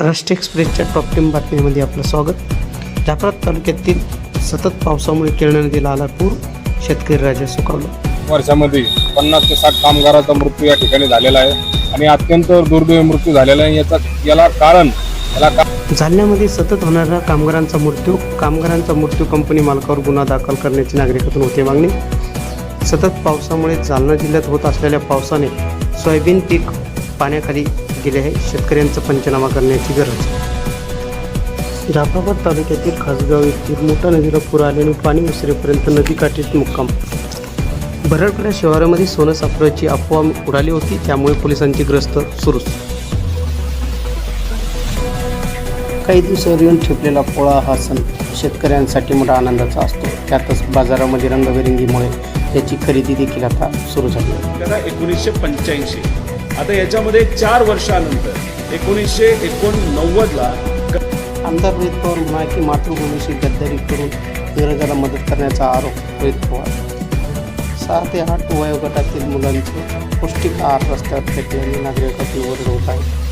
राष्ट्र एक्सप्रेसच्या top ten बातमीमध्ये आपलं स्वागत. जाफरात तालुक्यातील सतत पावसामुळे किरणा नदीला आला पूर शेतकरी राजा सुकावला. वर्षामध्ये पन्नास ते साठ कामगाराचा मृत्यू या ठिकाणी झालेला आहे आणि अत्यंत दुर्दैवी मृत्यू झालेला आहे. याचा याला कारण याला का जालन्यामध्ये सतत होणारा कामगारांचा मृत्यू कामगारांचा मृत्यू कंपनी मालकावर गुन्हा दाखल करण्याची नागरिकातून होती मागणी. सतत पावसामुळे जालना जिल्ह्यात होत असलेल्या पावसाने सोयाबीन पीक पाण्याखाली गेले आहे. शेतकऱ्यांचा पंचनामा करण्याची गरज. जाफराबाद तालुक्यातील खासगाव येथील मोठा नदीला पूर आल्याने पाणी उसरेपर्यंत नदीकाठीच मुक्काम. भरडकडा शहरामध्ये सोनं सापडायची अफवा उडाली होती त्यामुळे पोलिसांची ग्रस्त सुरूच. काही दिवसावर येऊन ठेपलेला पोळा हा सण शेतकऱ्यांसाठी मोठा आनंदाचा असतो. त्यातच बाजारामध्ये रंगबेरंगीमुळे याची खरेदी देखील आता सुरू झाली एकोणीसशे पंच्याऐंशी. आता याच्यामध्ये चार वर्षानंतर एकोणीसशे एकोणनव्वदला आमदार रोहित पवार म्हणा की मातृभूमीशी गद्दारी करून इंग्रजाला मदत करण्याचा आरोप रोहित पवार सहा ते आठ वयोगटातील मुलांचे पौष्टिक आहार रस्त्यावर फेकल्याने नागरिकातून ओरड होत आहे.